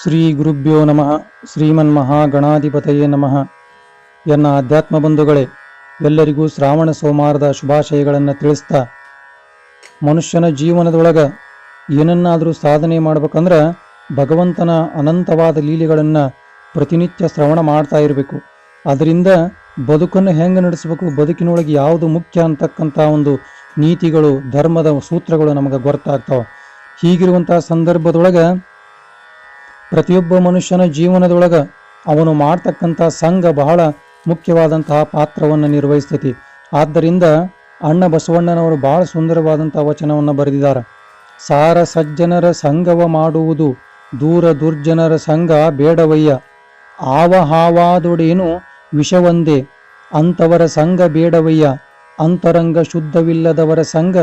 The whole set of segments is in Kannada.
ಶ್ರೀ ಗುರುಭ್ಯೋ ನಮಃ. ಶ್ರೀಮನ್ ಮಹಾಗಣಾಧಿಪತಯೇ ನಮಃ. ಎನ್ನ ಅಧ್ಯಾತ್ಮ ಬಂಧುಗಳೇ ಎಲ್ಲರಿಗೂ ಶ್ರಾವಣ ಸೋಮವಾರದ ಶುಭಾಶಯಗಳನ್ನು ತಿಳಿಸ್ತಾ, ಮನುಷ್ಯನ ಜೀವನದೊಳಗೆ ಏನನ್ನಾದರೂ ಸಾಧನೆ ಮಾಡಬೇಕಂದ್ರೆ ಭಗವಂತನ ಅನಂತವಾದ ಲೀಲೆಗಳನ್ನು ಪ್ರತಿನಿತ್ಯ ಶ್ರವಣ ಮಾಡ್ತಾ ಇರಬೇಕು. ಅದರಿಂದ ಬದುಕನ್ನು ಹೆಂಗೆ ನಡೆಸಬೇಕು, ಬದುಕಿನೊಳಗೆ ಯಾವುದು ಮುಖ್ಯ ಅಂತಕ್ಕಂಥ ಒಂದು ನೀತಿಗಳು, ಧರ್ಮದ ಸೂತ್ರಗಳು ನಮಗೆ ಗೊತ್ತಾಗ್ತಾವೆ ಹೀಗಿರುವಂಥ ಸಂದರ್ಭದೊಳಗೆ ಪ್ರತಿಯೊಬ್ಬ ಮನುಷ್ಯನ ಜೀವನದೊಳಗ ಅವನು ಮಾಡ್ತಕ್ಕಂಥ ಸಂಘ ಬಹಳ ಮುಖ್ಯವಾದಂತಹ ಪಾತ್ರವನ್ನು ನಿರ್ವಹಿಸ್ತೈತಿ. ಆದ್ದರಿಂದ ಅಣ್ಣ ಬಸವಣ್ಣನವರು ಬಹಳ ಸುಂದರವಾದಂಥ ವಚನವನ್ನು ಬರೆದಿದ್ದಾರೆ. ಸಾರ ಸಜ್ಜನರ ಸಂಘವ ಮಾಡುವುದು, ದೂರ ದುರ್ಜನರ ಸಂಘ ಬೇಡವಯ್ಯ. ಆವ ಹಾವಾದೊಡೇನು ವಿಷವಂದೇ, ಅಂತವರ ಸಂಘ ಬೇಡವಯ್ಯ. ಅಂತರಂಗ ಶುದ್ಧವಿಲ್ಲದವರ ಸಂಘ,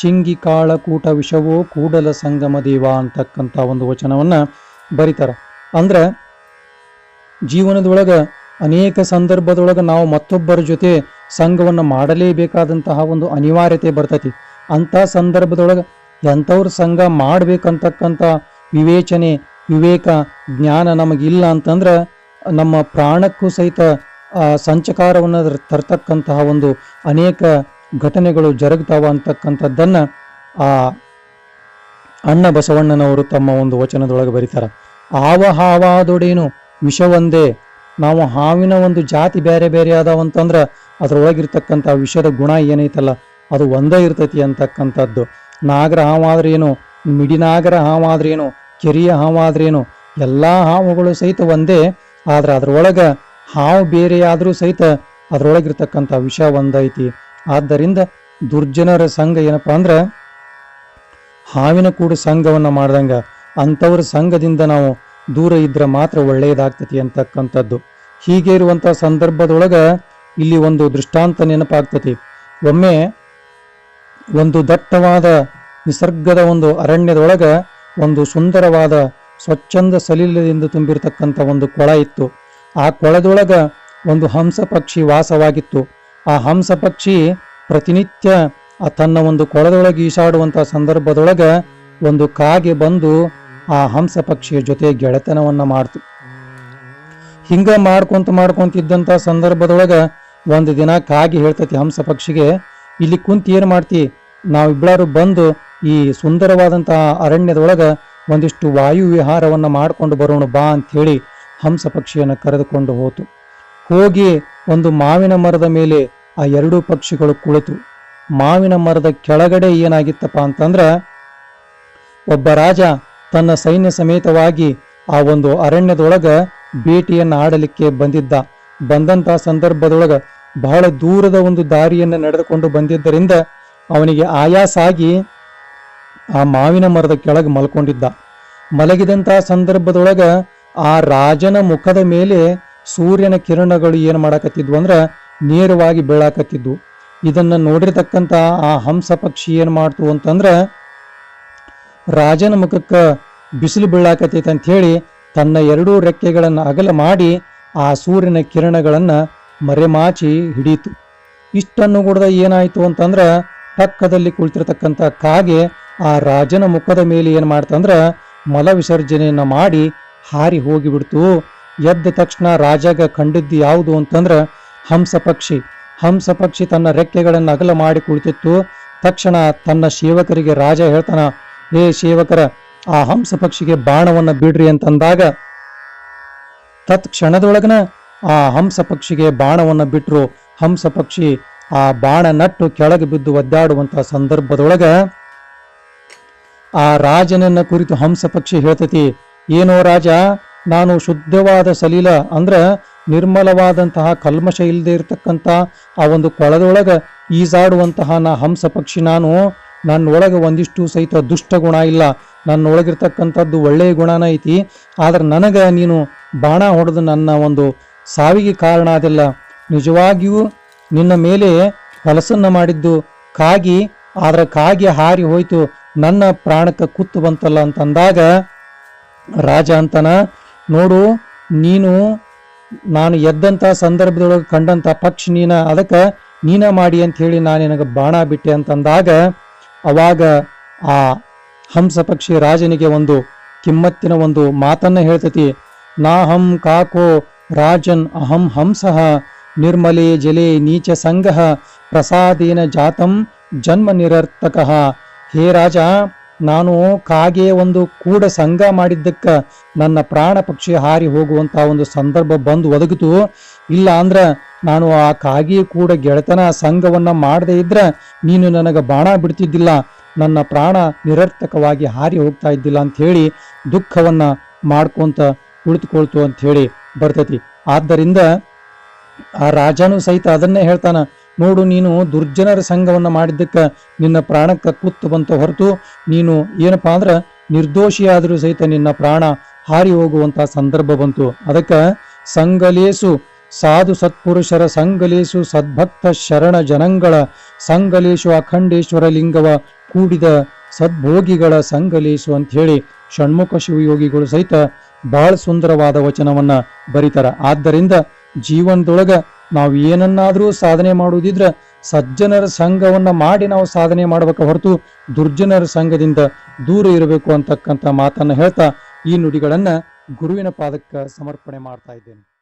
ಶಿಂಗಿ ಕಾಳಕೂಟ ವಿಷವೋ ಕೂಡಲ ಸಂಗಮ ದೇವ ಅಂತಕ್ಕಂಥ ಒಂದು ವಚನವನ್ನ ಬರೀತಾರ. ಅಂದ್ರೆ ಜೀವನದೊಳಗೆ ಅನೇಕ ಸಂದರ್ಭದೊಳಗೆ ನಾವು ಮತ್ತೊಬ್ಬರ ಜೊತೆ ಸಂಘವನ್ನು ಮಾಡಲೇಬೇಕಾದಂತಹ ಒಂದು ಅನಿವಾರ್ಯತೆ ಬರ್ತೈತಿ. ಅಂಥ ಸಂದರ್ಭದೊಳಗೆ ಎಂಥವ್ರ ಸಂಘ ಮಾಡಬೇಕಂತಕ್ಕಂಥ ವಿವೇಚನೆ, ವಿವೇಕ, ಜ್ಞಾನ ನಮಗಿಲ್ಲ ಅಂತಂದ್ರೆ ನಮ್ಮ ಪ್ರಾಣಕ್ಕೂ ಸಹಿತ ಸಂಚಕಾರವನ್ನು ತರ್ತಕ್ಕಂತಹ ಒಂದು ಅನೇಕ ಘಟನೆಗಳು ಜರುಗ್ತಾವ ಅಂತಕ್ಕಂಥದ್ದನ್ನು, ಆ ಅಣ್ಣ ಬಸವಣ್ಣನವರು ತಮ್ಮ ಒಂದು ವಚನದೊಳಗೆ ಬರೀತಾರೆ ಆವ ಹಾವಾದೊಡೇನು ಒಂದೇ ನಾವು ಹಾವಿನ ಒಂದು ಜಾತಿ ಬೇರೆ ಬೇರೆ ಅದಾವಂತಂದ್ರ ಅದರೊಳಗಿರ್ತಕ್ಕಂಥ ವಿಷದ ಗುಣ ಏನೈತಲ್ಲ, ಅದು ಒಂದೇ ಇರ್ತೈತಿ ಅಂತಕ್ಕಂಥದ್ದು. ನಾಗರ ಹಾವಾದ್ರೆ ಏನು ಮಿಡಿನಾಗರ ಹಾವಾದ್ರೆ ಏನು ಕೆರಿಯ ಹಾವಾದ್ರೇನು, ಎಲ್ಲ ಹಾವುಗಳು ಸಹಿತ ಒಂದೇ, ಆದ್ರೆ ಅದರೊಳಗೆ ಹಾವು ಬೇರೆಯಾದರೂ ಸಹಿತ ಅದರೊಳಗಿರ್ತಕ್ಕಂಥ ವಿಷ ಒಂದೈತಿ. ಆದ್ದರಿಂದ ದುರ್ಜನರ ಸಂಘ ಏನಪ್ಪಾ ಅಂದ್ರ ಹಾವಿನ ಕೂಡ ಸಂಘವನ್ನು ಮಾಡಿದಂಗ ಅಂಥವ್ರ ಸಂಘದಿಂದ ನಾವು ದೂರ ಇದ್ರೆ ಮಾತ್ರ ಒಳ್ಳೆಯದಾಗ್ತತಿ ಅಂತಕ್ಕಂಥದ್ದು. ಹೀಗೆ ಇರುವಂಥ ಸಂದರ್ಭದೊಳಗೆ ಇಲ್ಲಿ ಒಂದು ದೃಷ್ಟಾಂತ ನೆನಪಾಗ್ತತಿ. ಒಮ್ಮೆ ಒಂದು ದಟ್ಟವಾದ ನಿಸರ್ಗದ ಒಂದು ಅರಣ್ಯದೊಳಗೆ ಒಂದು ಸುಂದರವಾದ ಸ್ವಚ್ಛಂದ ಸಲಿಲದಿಂದ ತುಂಬಿರತಕ್ಕಂಥ ಒಂದು ಕೊಳ ಇತ್ತು. ಆ ಕೊಳದೊಳಗ ಒಂದು ಹಂಸ ಪಕ್ಷಿ ವಾಸವಾಗಿತ್ತು. ಆ ಹಂಸ ಪಕ್ಷಿ ಪ್ರತಿನಿತ್ಯ ತನ್ನ ಒಂದು ಕೊಳದೊಳಗೆ ಈಶಾಡುವಂತಹ ಸಂದರ್ಭದೊಳಗೆ ಒಂದು ಕಾಗೆ ಬಂದು ಆ ಹಂಸ ಪಕ್ಷಿಯ ಜೊತೆ ಗೆಳೆತನವನ್ನ ಮಾಡ್ತು. ಹಿಂಗ ಮಾಡ್ಕೊಂತ ಮಾಡ್ಕೊಂತಿದ್ದಂಥ ಸಂದರ್ಭದೊಳಗೆ ಒಂದು ದಿನ ಕಾಗಿ ಹೇಳ್ತೈತಿ ಹಂಸ ಪಕ್ಷಿಗೆ, ಇಲ್ಲಿ ಕುಂತ ಏನು ಮಾಡ್ತಿ? ನಾವಿಬ್ಬರು ಬಂದು ಈ ಸುಂದರವಾದಂತಹ ಅರಣ್ಯದೊಳಗೆ ಒಂದಿಷ್ಟು ವಾಯು ವಿಹಾರವನ್ನ ಮಾಡ್ಕೊಂಡು ಬರೋಣ ಬಾ ಅಂತ ಹೇಳಿ ಹಂಸ ಪಕ್ಷಿಯನ್ನ ಕರೆದುಕೊಂಡು ಹೋತು. ಹೋಗಿ ಒಂದು ಮಾವಿನ ಮರದ ಮೇಲೆ ಆ ಎರಡೂ ಪಕ್ಷಿಗಳು ಕುಳಿತು. ಮಾವಿನ ಮರದ ಕೆಳಗಡೆ ಏನಾಗಿತ್ತಪ್ಪ ಅಂತಂದ್ರ ಒಬ್ಬ ರಾಜ ತನ್ನ ಸೈನ್ಯ ಸಮೇತವಾಗಿ ಆ ಒಂದು ಅರಣ್ಯದೊಳಗ ಭೇಟಿಯನ್ನ ಆಡಲಿಕ್ಕೆ ಬಂದಿದ್ದ. ಬಂದಂತ ಸಂದರ್ಭದೊಳಗ ಬಹಳ ದೂರದ ಒಂದು ದಾರಿಯನ್ನು ನಡೆದುಕೊಂಡು ಬಂದಿದ್ದರಿಂದ ಅವನಿಗೆ ಆಯಾಸ ಆಗಿ ಆ ಮಾವಿನ ಮರದ ಕೆಳಗೆ ಮಲ್ಕೊಂಡಿದ್ದ. ಮಲಗಿದಂತಹ ಸಂದರ್ಭದೊಳಗ ಆ ರಾಜನ ಮುಖದ ಮೇಲೆ ಸೂರ್ಯನ ಕಿರಣಗಳು ಏನು ಮಾಡಾಕತ್ತಿದ್ವು ಅಂದ್ರೆ ನೇರವಾಗಿ ಬೀಳಾಕತ್ತಿದ್ವು. ಇದನ್ನ ನೋಡಿರ್ತಕ್ಕಂಥ ಆ ಹಂಸ ಪಕ್ಷಿ ಏನು ಮಾಡ್ತು ಅಂತಂದ್ರೆ ರಾಜನ ಮುಖಕ್ಕೆ ಬಿಸಿಲು ಬೀಳಾಕತ್ತೈತೆ ಅಂತ ಹೇಳಿ ತನ್ನ ಎರಡೂ ರೆಕ್ಕೆಗಳನ್ನು ಅಗಲ ಮಾಡಿ ಆ ಸೂರ್ಯನ ಕಿರಣಗಳನ್ನು ಮರೆಮಾಚಿ ಹಿಡೀತು. ಇಷ್ಟನ್ನು ಕೂಡ ಏನಾಯಿತು ಅಂತಂದ್ರೆ ಪಕ್ಕದಲ್ಲಿ ಕುಳಿತಿರ್ತಕ್ಕಂಥ ಕಾಗೆ ಆ ರಾಜನ ಮುಖದ ಮೇಲೆ ಏನು ಮಾಡ್ತಂದ್ರೆ ಮಲ ವಿಸರ್ಜನೆಯನ್ನು ಮಾಡಿ ಹಾರಿ ಹೋಗಿಬಿಡ್ತು. ಎದ್ದ ತಕ್ಷಣ ರಾಜಾಗ ಕಂಡಿದ್ದು ಯಾವುದು ಅಂತಂದ್ರೆ ಹಂಸ ಪಕ್ಷಿ. ಹಂಸ ಪಕ್ಷಿ ತನ್ನ ರೆಕ್ಕೆಗಳನ್ನು ಅಗಲ ಮಾಡಿ ಕುಳಿತಿತ್ತು. ತಕ್ಷಣ ತನ್ನ ಸೇವಕರಿಗೆ ರಾಜ ಹೇಳ್ತಾನ ಏ ಸೇವಕರ, ಆ ಹಂಸ ಪಕ್ಷಿಗೆ ಬಾಣವನ್ನ ಬಿಡ್ರಿ ಅಂತಂದಾಗ ತತ್ ಕ್ಷಣದೊಳಗನ ಆ ಹಂಸ ಪಕ್ಷಿಗೆ ಬಾಣವನ್ನ ಬಿಟ್ಟರು ಹಂಸ ಪಕ್ಷಿ ಆ ಬಾಣ ನಟ್ಟು ಕೆಳಗೆ ಬಿದ್ದು ಒದ್ದಾಡುವಂತಹ ಸಂದರ್ಭದೊಳಗ ಆ ರಾಜನನ್ನ ಕುರಿತು ಹಂಸ ಪಕ್ಷಿ ಹೇಳ್ತತಿ, ಏನೋ ರಾಜ, ನಾನು ಶುದ್ಧವಾದ ಸಲೀಲ, ಅಂದ್ರ ನಿರ್ಮಲವಾದಂತಹ ಕಲ್ಮಶ ಇಲ್ಲದೆ ಇರತಕ್ಕಂಥ ಆ ಒಂದು ಕೊಳದೊಳಗೆ ಈಜಾಡುವಂತಹ ನಾ ಹಂಸ ಪಕ್ಷಿ ನಾನು, ನನ್ನೊಳಗೆ ಒಂದಿಷ್ಟು ಸಹಿತ ದುಷ್ಟ ಗುಣ ಇಲ್ಲ. ನನ್ನೊಳಗಿರ್ತಕ್ಕಂಥದ್ದು ಒಳ್ಳೆಯ ಗುಣನ ಐತಿ. ಆದರೆ ನನಗೆ ನೀನು ಬಾಣ ಹೊಡೆದು ನನ್ನ ಒಂದು ಸಾವಿಗೆ ಕಾರಣ ಅದೆಲ್ಲ ನಿಜವಾಗಿಯೂ ನಿನ್ನ ಮೇಲೆ ಹೊಲಸನ್ನು ಮಾಡಿದ್ದು ಕಾಗಿ, ಆದರೆ ಕಾಗಿ ಹಾರಿ ಹೋಯಿತು. ನನ್ನ ಪ್ರಾಣಕ್ಕೆ ಕುತ್ತು ಬಂತಲ್ಲ ಅಂತಂದಾಗ ರಾಜ ಅಂತನ, ನೋಡು, ನೀನು ನಾನು ಎದ್ದಂತ ಸಂದರ್ಭದೊಳಗೆ ಕಂಡಂತ ಪಕ್ಷಿ ನೀನ, ಅದಕ್ಕೆ ನೀನ ಮಾಡಿ ಅಂತ ಹೇಳಿ ನಾನು ನಿನಗೆ ಬಾಣ ಬಿಟ್ಟೆ ಅಂತಂದಾಗ, ಅವಾಗ ಆ ಹಂಸ ಪಕ್ಷಿ ರಾಜನಿಗೆ ಒಂದು ಕಿಮ್ಮತ್ತಿನ ಒಂದು ಮಾತನ್ನ ಹೇಳ್ತತಿ ನಾಹಂ ಕಾಕೋ ರಾಜನ್ ಅಹಂ ಹಂಸಃ, ನಿರ್ಮಲೆ ಜಲೆ ನೀಚ ಸಂಗಃ, ಪ್ರಸಾದೇನ ಜಾತಂ ಜನ್ಮ ನಿರರ್ಥಕಃ. ಹೇ ರಾಜ ನಾನು ಕಾಗೆ ಒಂದು ಕೂಡ ಸಂಘ ಮಾಡಿದ್ದಕ್ಕ ನನ್ನ ಪ್ರಾಣ ಪಕ್ಷಿ ಹಾರಿ ಹೋಗುವಂತ ಒಂದು ಸಂದರ್ಭ ಬಂದು ಒದಗಿತು. ಇಲ್ಲ ಅಂದ್ರ ನಾನು ಆ ಕಾಗೆ ಕೂಡ ಗೆಳೆತನ ಸಂಘವನ್ನ ಮಾಡದೇ ಇದ್ರ ನೀನು ನನಗೆ ಬಾಣ ಬಿಡ್ತಿದ್ದಿಲ್ಲ, ನನ್ನ ಪ್ರಾಣ ನಿರರ್ಥಕವಾಗಿ ಹಾರಿ ಹೋಗ್ತಾ ಇದ್ದಿಲ್ಲ ಅಂತ ಹೇಳಿ ದುಃಖವನ್ನ ಮಾಡ್ಕೊಂತ ಕುಳಿತುಕೊಳ್ತು ಅಂತ ಹೇಳಿ ಬರ್ತತಿ. ಆದ್ದರಿಂದ ಆ ರಾಜನು ಸಹಿತ ಅದನ್ನೇ ಹೇಳ್ತಾನ ನೋಡು ನೀನು ದುರ್ಜನರ ಸಂಘವನ್ನು ಮಾಡಿದ್ದಕ್ಕೆ ನಿನ್ನ ಪ್ರಾಣಕ್ಕೆ ಕುತ್ತು ಬಂತ ಹೊರತು ನೀನು ಏನಪ್ಪಾ ಅಂದ್ರೆ ನಿರ್ದೋಷಿಯಾದರೂ ಸಹಿತ ನಿನ್ನ ಪ್ರಾಣ ಹಾರಿ ಹೋಗುವಂತಹ ಸಂದರ್ಭ ಬಂತು. ಅದಕ್ಕೆ ಸಂಗಲೇಸು ಸಾಧು ಸತ್ಪುರುಷರ ಸಂಗಲೇಸು ಸದ್ಭಕ್ತ ಶರಣ ಜನಂಗಳ ಸಂಗಲೇಶು ಅಖಂಡೇಶ್ವರ ಲಿಂಗವ ಕೂಡಿದ ಸದ್ಭೋಗಿಗಳ ಸಂಗಲೇಶು ಅಂತ ಹೇಳಿ ಷಣ್ಮುಖ ಶಿವಯೋಗಿಗಳು ಸಹಿತ ಬಹಳ ಸುಂದರವಾದ ವಚನವನ್ನ ಬರೀತಾರ. ಆದ್ದರಿಂದ ಜೀವನದೊಳಗ ನಾವು ಏನನ್ನಾದರೂ ಸಾಧನೆ ಮಾಡುವುದಿದ್ರೆ ಸಜ್ಜನರ ಸಂಘವನ್ನ ಮಾಡಿ ನಾವು ಸಾಧನೆ ಮಾಡ್ಬೇಕ ಹೊರತು ದುರ್ಜನರ ಸಂಘದಿಂದ ದೂರ ಇರಬೇಕು ಅಂತಕ್ಕಂಥ ಮಾತನ್ನ ಹೇಳ್ತಾ ಈ ನುಡಿಗಳನ್ನ ಗುರುವಿನ ಪಾದಕ್ಕೆ ಸಮರ್ಪಣೆ ಮಾಡ್ತಾ ಇದ್ದೇನೆ.